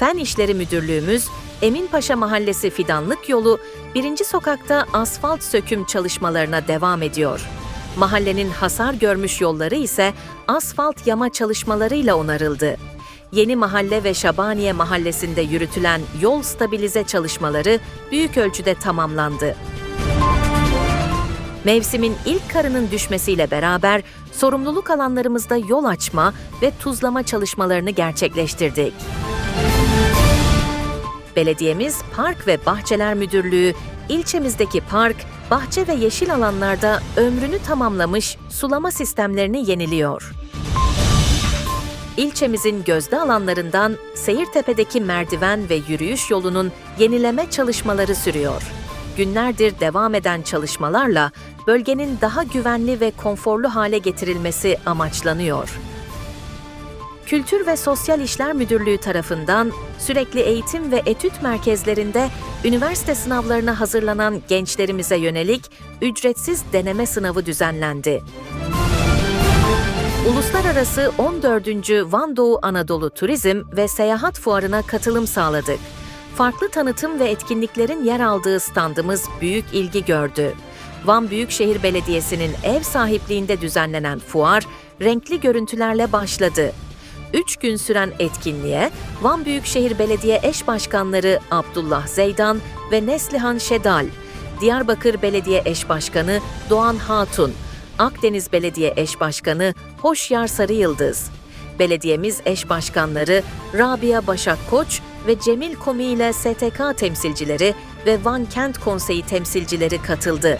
Fen İşleri Müdürlüğümüz, Eminpaşa Mahallesi Fidanlık Yolu 1. sokakta asfalt söküm çalışmalarına devam ediyor. Mahallenin hasar görmüş yolları ise asfalt yama çalışmalarıyla onarıldı. Yeni Mahalle ve Şabaniye Mahallesi'nde yürütülen yol stabilize çalışmaları büyük ölçüde tamamlandı. Mevsimin ilk karının düşmesiyle beraber sorumluluk alanlarımızda yol açma ve tuzlama çalışmalarını gerçekleştirdik. Belediyemiz Park ve Bahçeler Müdürlüğü ilçemizdeki park, bahçe ve yeşil alanlarda ömrünü tamamlamış sulama sistemlerini yeniliyor. İlçemizin gözde alanlarından Seyirtepe'deki merdiven ve yürüyüş yolunun yenileme çalışmaları sürüyor. Günlerdir devam eden çalışmalarla bölgenin daha güvenli ve konforlu hale getirilmesi amaçlanıyor. Kültür ve Sosyal İşler Müdürlüğü tarafından sürekli eğitim ve etüt merkezlerinde üniversite sınavlarına hazırlanan gençlerimize yönelik ücretsiz deneme sınavı düzenlendi. Uluslararası 14. Van Doğu Anadolu Turizm ve Seyahat Fuarı'na katılım sağladık. Farklı tanıtım ve etkinliklerin yer aldığı standımız büyük ilgi gördü. Van Büyükşehir Belediyesi'nin ev sahipliğinde düzenlenen fuar renkli görüntülerle başladı. Üç gün süren etkinliğe Van Büyükşehir Belediye Eş Başkanları Abdullah Zeydan ve Neslihan Şedal, Diyarbakır Belediye Eş Başkanı Doğan Hatun, Akdeniz Belediye Eş Başkanı Hoşyar Sarı Yıldız, belediyemiz eş başkanları Rabia Başak Koç ve Cemil Komi ile STK temsilcileri ve Van Kent Konseyi temsilcileri katıldı.